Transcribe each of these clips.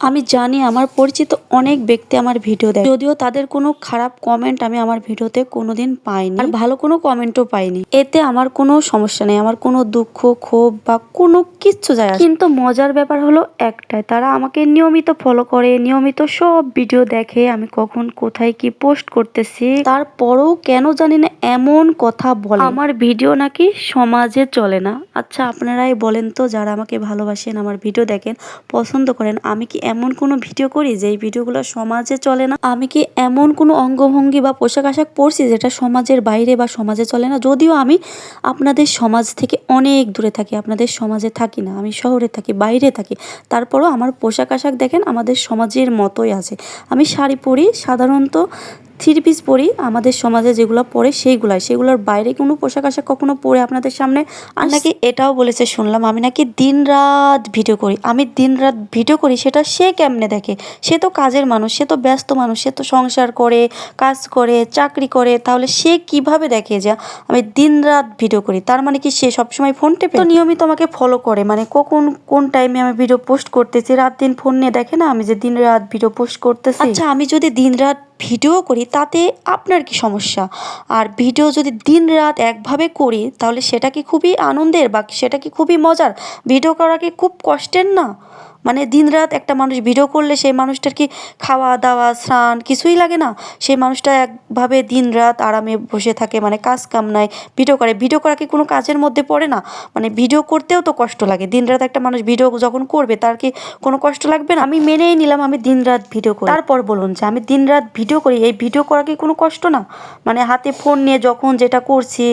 আমি জানি আমার পরিচিত অনেক ব্যক্তি আমার ভিডিও দেখে যদিও তাদের কোনো খারাপ কমেন্ট আমি আমার ভিডিওতে কোনোদিন পাইনি। আর ভালো কোনো কমেন্টও পাইনি। এতে আমার কোনো সমস্যা নেই। আমার কোনো দুঃখ, ক্ষোভ বা কোনো কিচ্ছু যায়। কিন্তু মজার ব্যাপার হলো একটাই, তারা আমাকে নিয়মিত ফলো করে, নিয়মিত সব ভিডিও দেখে আমি কখন কোথায় কি পোস্ট করতেছি, তারপরেও কেন জানি না এমন কথা বলে। আমার ভিডিও নাকি সমাজে চলে না। আচ্ছা আপনারাই বলেন তো যারা আমাকে ভালোবাসেন, আমার ভিডিও দেখেন, পছন্দ করেন, আমি কি এমন কোনো ভিডিও করি যেই ভিডিওগুলো সমাজে চলে না? আমি কি এমন কোনো অঙ্গভঙ্গি বা পোশাক আশাক পরছি যেটা সমাজের বাইরে বা সমাজে চলে না? যদিও আমি আপনাদের সমাজ থেকে অনেক দূরে থাকি, আপনাদের সমাজে থাকি না, আমি শহরে থাকি, বাইরে থাকি। তারপরও আমার পোশাক আশাক দেখেন, আমাদের সমাজের মতোই আছে। আমি শাড়ি পরি, সাধারণত থ্রি পিস পরি আমাদের সমাজে যেগুলো পরে সেইগুলাই সেগুলোর বাইরে কোনো পোশাক আশাক কখনো পরে আপনাদের সামনে আর নাকি এটাও বলেছে শুনলাম আমি নাকি দিন রাত ভিডিও করি। আমি দিন রাত ভিডিও করি সেটা সে কেমনে দেখে? সে তো কাজের মানুষ সে তো ব্যস্ত মানুষ সে তো সংসার করে কাজ করে চাকরি করে তাহলে সে কীভাবে দেখে যে আমি দিন রাত ভিডিও করি? তার মানে কি সে সবসময় ফোন টেপে? তো নিয়মিত আমাকে ফলো করে মানে কখন কোন টাইমে আমি ভিডিও পোস্ট করতেছি? রাত দিন ফোন নিয়ে দেখে না আমি যে দিন রাত ভিডিও পোস্ট করতেছি? আচ্ছা আমি যদি দিন রাত ভিডিও করি, তাতে আপনার কি সমস্যা? আর ভিডিও যদি দিন রাত একভাবে করি, তাহলে সেটা কি খুবই আনন্দের বা সেটা কি খুবই মজার? ভিডিও করা কি খুব কষ্টের না? মানে দিন রাত একটা মানুষ ভিডিও করলে সেই মানুষটার কি খাওয়া দাওয়া, স্নান কিছুই লাগে না। সেই মানুষটা একভাবে দিন রাত আরামে বসে থাকে মানে কাজ কাম নাই, ভিডিও করে। ভিডিও করা কি কোনো কাজের মধ্যে পড়ে না? মানে ভিডিও করতেও তো কষ্ট লাগে। দিন রাত একটা মানুষ ভিডিও যখন করবে, তার কি কোনো কষ্ট লাগবে না? আমি মেনেই নিলাম আমি দিন রাত ভিডিও করি। তারপর বলুন যে আমি দিন রাত ভিডিও করি, এই ভিডিও করা কি কোনো কষ্ট না? মানে হাতে ফোন নিয়ে যখন যেটা করছি,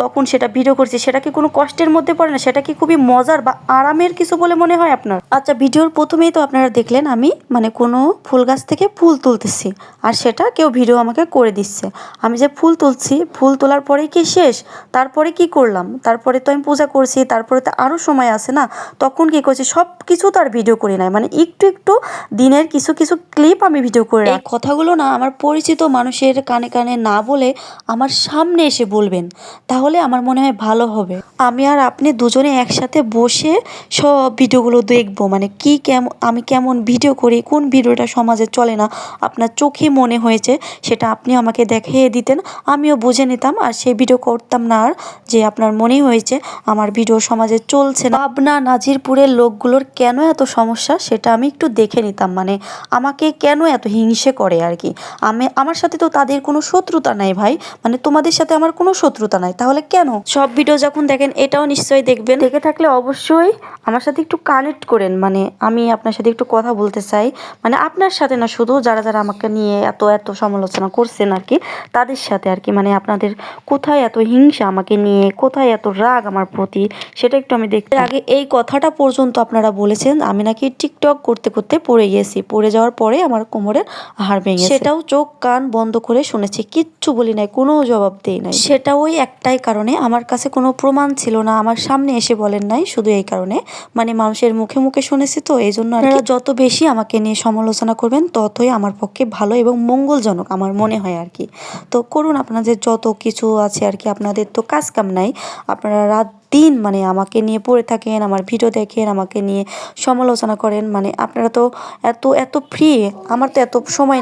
তখন সেটা ভিডিও করছি, সেটা কি কোনো কষ্টের মধ্যে পড়ে না? সেটা কি খুবই মজার বা আরামের কিছু বলে মনে হয় আপনার? আচ্ছা ভিডিওর প্রথমেই তো আপনারা দেখলেন আমি মানে কোনো ফুল গাছ থেকে ফুল তুলতেছি। আর সেটা কেউ ভিডিও আমাকে করে দিচ্ছে। আমি যে ফুল তুলছি ফুল তোলার পরেই কি শেষ? তারপরে কি করলাম? তারপরে তো আমি পূজা করছি তারপরে তো আরও সময় আছে না? তখন কি করছি? সব কিছু তো আর ভিডিও করি নাই। মানে একটু একটু দিনের কিছু কিছু ক্লিপ আমি ভিডিও করে এই কথাগুলো না আমার পরিচিত মানুষের কানে কানে না বলে আমার সামনে এসে বলবেন। তাহলে আমার মনে হয় ভালো হবে। আমি আর আপনি দুজনে একসাথে বসে সব ভিডিওগুলো দেখব। মানে কি কেমন আমি কেমন ভিডিও করি, কোন ভিডিওটা সমাজে চলে না, আপনার চোখে মনে হয়েছে, সেটা আপনি আমাকে দেখিয়ে দিতেন, আমিও বুঝে নিতাম, আর সেই ভিডিও করতাম না আর, যে আপনার মনে হয়েছে, আমার ভিডিও সমাজে চলছে না। পাবনা নাজিরপুরের লোকগুলোর কেন এত সমস্যা, সেটা আমি একটু দেখে নিতাম মানে আমাকে কেন এত হিংসে করে আর কি? আমি, আমার সাথে তো তাদের কোনো শত্রুতা নাই ভাই মানে তোমাদের সাথে আমার কোনো শত্রুতা নাই, তাহলে কেন? সব ভিডিও যখন দেখেন, এটাও নিশ্চয়ই দেখবেন। দেখে থাকলে অবশ্যই আমার সাথে একটু কানেক্ট করেন মানে আমি আপনার সাথে একটু কথা বলতে চাই। মানে আপনার সাথে না, শুধু যারা যারা আমাকে নিয়ে এত এত সমালোচনা করছেন আর কি, তাদের সাথে আর কি মানে আপনাদের কোথায় এত হিংসা আমাকে নিয়ে, কোথায় এত রাগ আমার প্রতি, সেটা একটু আমি দেখতে আগে এই কথাটা পর্যন্ত আপনারা বলেছেন, আমি নাকি টিকটক করতে করতে পড়ে গেছি। পড়ে যাওয়ার পরে আমার কোমরের হাড় ভেঙে সেটাও চোখ, কান বন্ধ করে শুনেছি, কিচ্ছু বলি নাই, কোনো জবাব দেই নাই। সেটা ওই একটাই কারণে, আমার কাছে কোনো প্রমাণ ছিল না, আমার সামনে এসে বলেন নাই, শুধু এই কারণে। মানে মানুষের মুখে মুখে শুনেছি তো এই জন্য আপনারা যত বেশি আমাকে নিয়ে সমালোচনা করবেন ততই আমার পক্ষে ভালো এবং মঙ্গলজনক আমার মনে হয় আর কি তো করুন আপনাদের যত কিছু আছে আর কি আপনাদের তো কাজ কাম নাই আপনারা রাত দিন মানে আমাকে নিয়ে পড়ে থাকেন আমার ভিডিও দেখেন আমাকে নিয়ে সমালোচনা করেন মানে আপনারা তো এত এত ফ্রি আমার তো এত সময়।